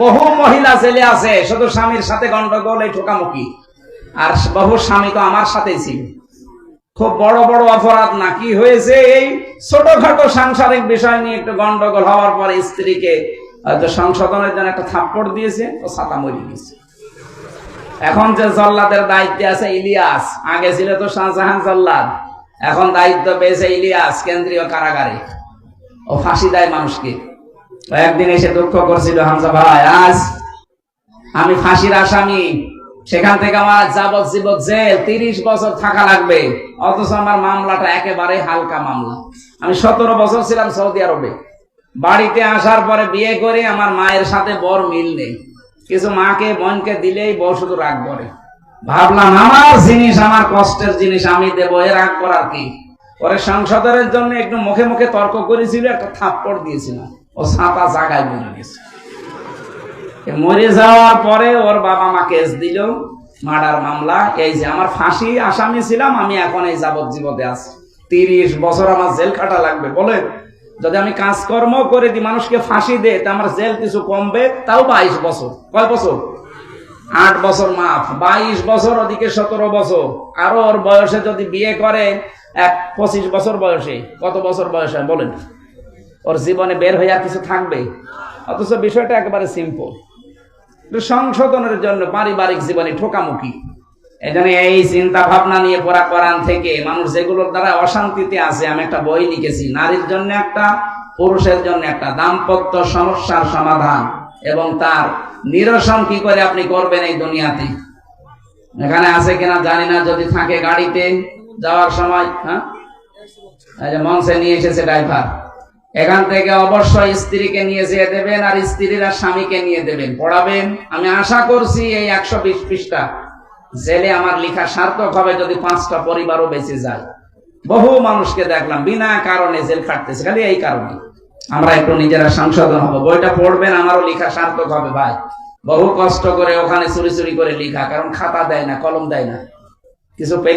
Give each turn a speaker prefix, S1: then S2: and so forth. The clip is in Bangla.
S1: বহু মহিলা ছেলে আছে, শুধু স্বামীর সাথে গন্ডগোল এই ঠোকামুখি আর বহু স্বামী তো আমার সাথেই ছিল। খুব বড় বড় অপরাধ না, কি হয়েছে এই ছোটখাটো সাংসারিক বিষয় নিয়ে একটু গন্ডগোল হওয়ার পরে স্ত্রীকে হয়তো সংশোধনের জন্য একটা থাপ্পড় দিয়েছে, ও ছাতা মরি গেছে। এখন যে জল্লাদের দায়িত্বে আছে ইলিয়াস, আগে ছিল তো শাহজাহান জল্লাদ, এখন দায়িত্ব পেয়েছে ইলিয়াস, কেন্দ্রীয় কারাগারে। ও ফাঁসি দেয় মানুষকে। একদিন এসে দুঃখ করছিল হামজা ভাই, আজ আমি ফাঁসির আসামি। সেখান থেকে আমার যাবজ্জীবন জেল, তিরিশ বছর থাকা লাগবে, অথচ আমার মামলাটা একেবারে হালকা মামলা। আমি সতেরো বছর ছিলাম সৌদি আরবে। বাড়িতে আসার পরে বিয়ে করে আমার মায়ের সাথে বর মিল নেই। কিছু মাকে বোনকে দিলেই বউ শুধু রাগ করে। ভাবলাম আমার জিনিস, আমার কষ্টের জিনিস আমি দেবো এ রাগ করার কি? পরে সংসদের জন্য একটু মুখে মুখে তর্ক করেছিল, একটা থাপ্পড় দিয়েছিলাম ও ছাতা জাগায় মরে গেছে। মরে যাওয়ার পরে ওর বাবা মা কেস দিল, মার্ডার মামলা। এই যে আমার ফাঁসি আসামি ছিলাম, আমি এখন এই যাবজ্জীবতে আছি। তিরিশ বছর আমার জেল খাটা লাগবে, বলেন। যদি আমি কাজকর্ম করে দিই, মানুষকে ফাঁসি দে তা আমার জেল কিছু কমবে? তাও বাইশ বছর। কয় বছর? আট বছর মাফ। বাইশ বছর, ওদিকে সতেরো বছর। আরও ওর বয়সে যদি বিয়ে করে, এক পঁচিশ বছর বয়সে। কত বছর বয়সে? বলেন। ওর জীবনে বের হয়ে আর কিছু থাকবে? অথচ বিষয়টা একেবারে সিম্পল সংশোধনের জন্য পারিবারিক জীবনে ঠোকামুখি। এখানে এই চিন্তা ভাবনা নিয়ে পড়া করান থেকে মানুষ যেগুলোর দ্বারা অশান্তিতে আছে, আমি একটা বই লিখেছি, নারীর জন্য একটা, পুরুষের জন্য একটা, দাম্পত্য সমস্যার সমাধান। এবং তার নিরসন কি করে আপনি করবেন এই দুনিয়াতে? এখানে আছে কিনা জানি না, যদি থাকে গাড়িতে যাওয়ার সময় হ্যাঁ? মঞ্চে নিয়ে এসেছে ড্রাইভার। এখান থেকে অবশ্যই স্ত্রীকে নিয়ে যেয়ে দেবেন আর স্ত্রীরা স্বামীকে নিয়ে দেবেন। পড়াবেন? আমি আশা করছি এই একশো বিশ পৃষ্ঠা জেলে আমার লেখা সার্থক হবে যদি পাঁচটা পরিবারও বেঁচে যায়। বহু মানুষকে দেখলাম বিনা কারণে জেল খাটতেছে, খালি এই কারণে। আমরা একটু নিজেরা সংশোধন হব। বইটা পড়বেন, আমারও লেখা সার্থক হবে ভাই। বহু কষ্ট করে ওখানে চুরি চুরি করে লেখা, কারণ খাতা দেয় না, কলম দেয় না। কিছু পেলে